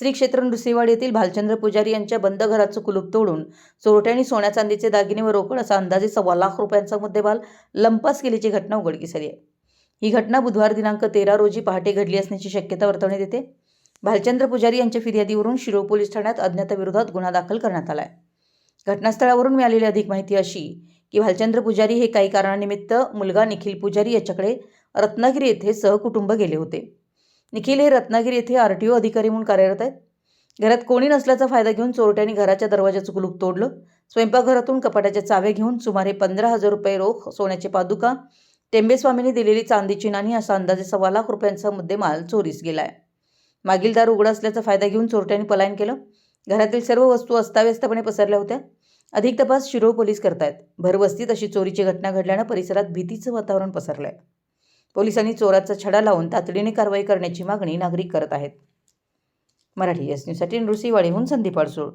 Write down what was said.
श्री क्षेत्र नृसिंहवाड येथील भालचंद्र पुजारी यांच्या बंद घराचं कुलूप तोडून चोरट्यांनी सोन्या चांदीचे दागिने व रोकड असा अंदाजे सव्वा लाख रुपयांचा मुद्देमाल लंपास केल्याची घटना उघडकीस आली आहे. ही घटना बुधवार दिनांक तेरा रोजी पहाटे घडली असण्याची शक्यता वर्तवण्यात येते. भालचंद्र पुजारी यांच्या फिर्यादीवरून शिरोळ पोलीस ठाण्यात अज्ञाताविरोधात गुन्हा दाखल करण्यात आला आहे. घटनास्थळावरून मिळालेली अधिक माहिती अशी की भालचंद्र पुजारी हे काही कारणानिमित्त मुलगा निखिल पुजारी याच्याकडे रत्नागिरी येथे सहकुटुंब गेले होते. निखिल हे रत्नागिरी येथे आर टी ओ अधिकारी म्हणून कार्यरत आहेत. घरात कोणी नसल्याचा फायदा घेऊन चोरट्यांनी घराच्या दरवाजाचं कुलूप तोडलं. स्वयंपाकघरातून कपाटाच्या चाव्या घेऊन सुमारे पंधरा हजार रुपये रोख सोन्याचे पादुका टेंबेस्वामींनी दिलेली चांदीची नाणी असा अंदाजे सव्वा लाख रुपयांचा मुद्देमाल चोरीस गेला आहे मागील दार उघडा असल्याचा फायदा घेऊन चोरट्यांनी पलायन केलं. घरातील सर्व वस्तू अस्ताव्यस्तपणे पसरल्या होत्या. अधिक तपास शिरोळ पोलीस करतायत. भरवस्तीत अशी चोरीची घटना घडल्यानं परिसरात भीतीचं वातावरण पसरलं आहे पोलिसांनी चोराचा छडा लावून तातडीने कारवाई करण्याची मागणी नागरिक करत आहेत. मराठी एस न्यूजसाठी नृसिंहवाडीहून संदीप अडसूळ